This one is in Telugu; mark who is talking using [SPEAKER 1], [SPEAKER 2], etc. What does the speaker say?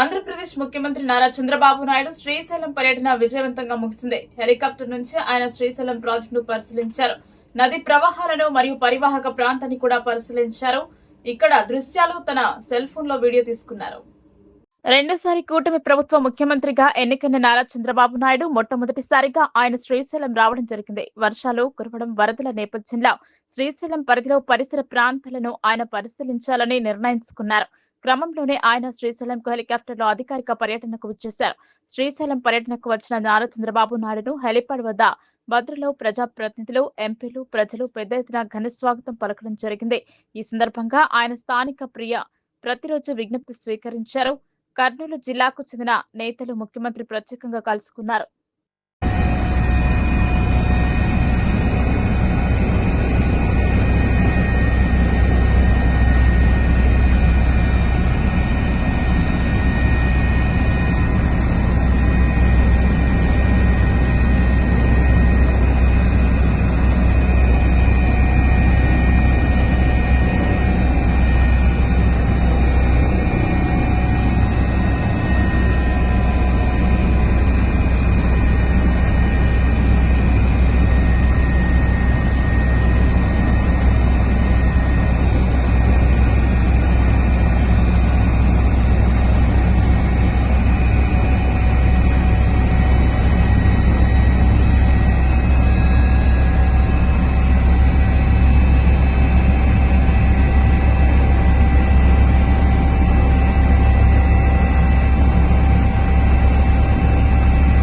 [SPEAKER 1] ఆంధ్రప్రదేశ్ ముఖ్యమంత్రి నారా చంద్రబాబు నాయుడు శ్రీశైలం పర్యటన విజయవంతంగా ముగిసింది. హెలికాప్టర్ నుంచి ఆయన శ్రీశైలం ప్రాజెక్టును పరిశీలించారు. నది ప్రవాహాలను మరియు పరివాహక ప్రాంతాన్ని కూడా పరిశీలించారు. ఇక్కడ దృశ్యాలు తన సెల్ ఫోన్లో వీడియో తీసుకున్నారు. రెండోసారి కూటమి ప్రభుత్వ ముఖ్యమంత్రిగా ఎన్నికైన నారా చంద్రబాబు నాయుడు మొట్టమొదటిసారిగా ఆయన శ్రీశైలం రావడం జరిగింది. వర్షాలు కురవడం వరదల నేపథ్యంలో శ్రీశైలం పరిధిలో పరిసర ప్రాంతాలను ఆయన పరిశీలించాలని నిర్ణయించుకున్నారు. క్రమంలోనే ఆయన శ్రీశైలంకు హెలికాప్టర్లో అధికారిక పర్యటనకు వచ్చేశారు. శ్రీశైలం పర్యటనకు వచ్చిన నారా చంద్రబాబు నాయుడును హెలిపాడ్ వద్ద భద్రలో ప్రజాప్రతినిధులు ఎంపీలు ప్రజలు పెద్ద ఎత్తున ఘన స్వాగతం పలకడం జరిగింది. ఈ సందర్భంగా ఆయన స్థానిక ప్రియ ప్రతిరోజు విజ్ఞప్తి స్వీకరించారు. కర్నూలు జిల్లాకు చెందిన నేతలు ముఖ్యమంత్రి ప్రత్యేకంగా కలుసుకున్నారు.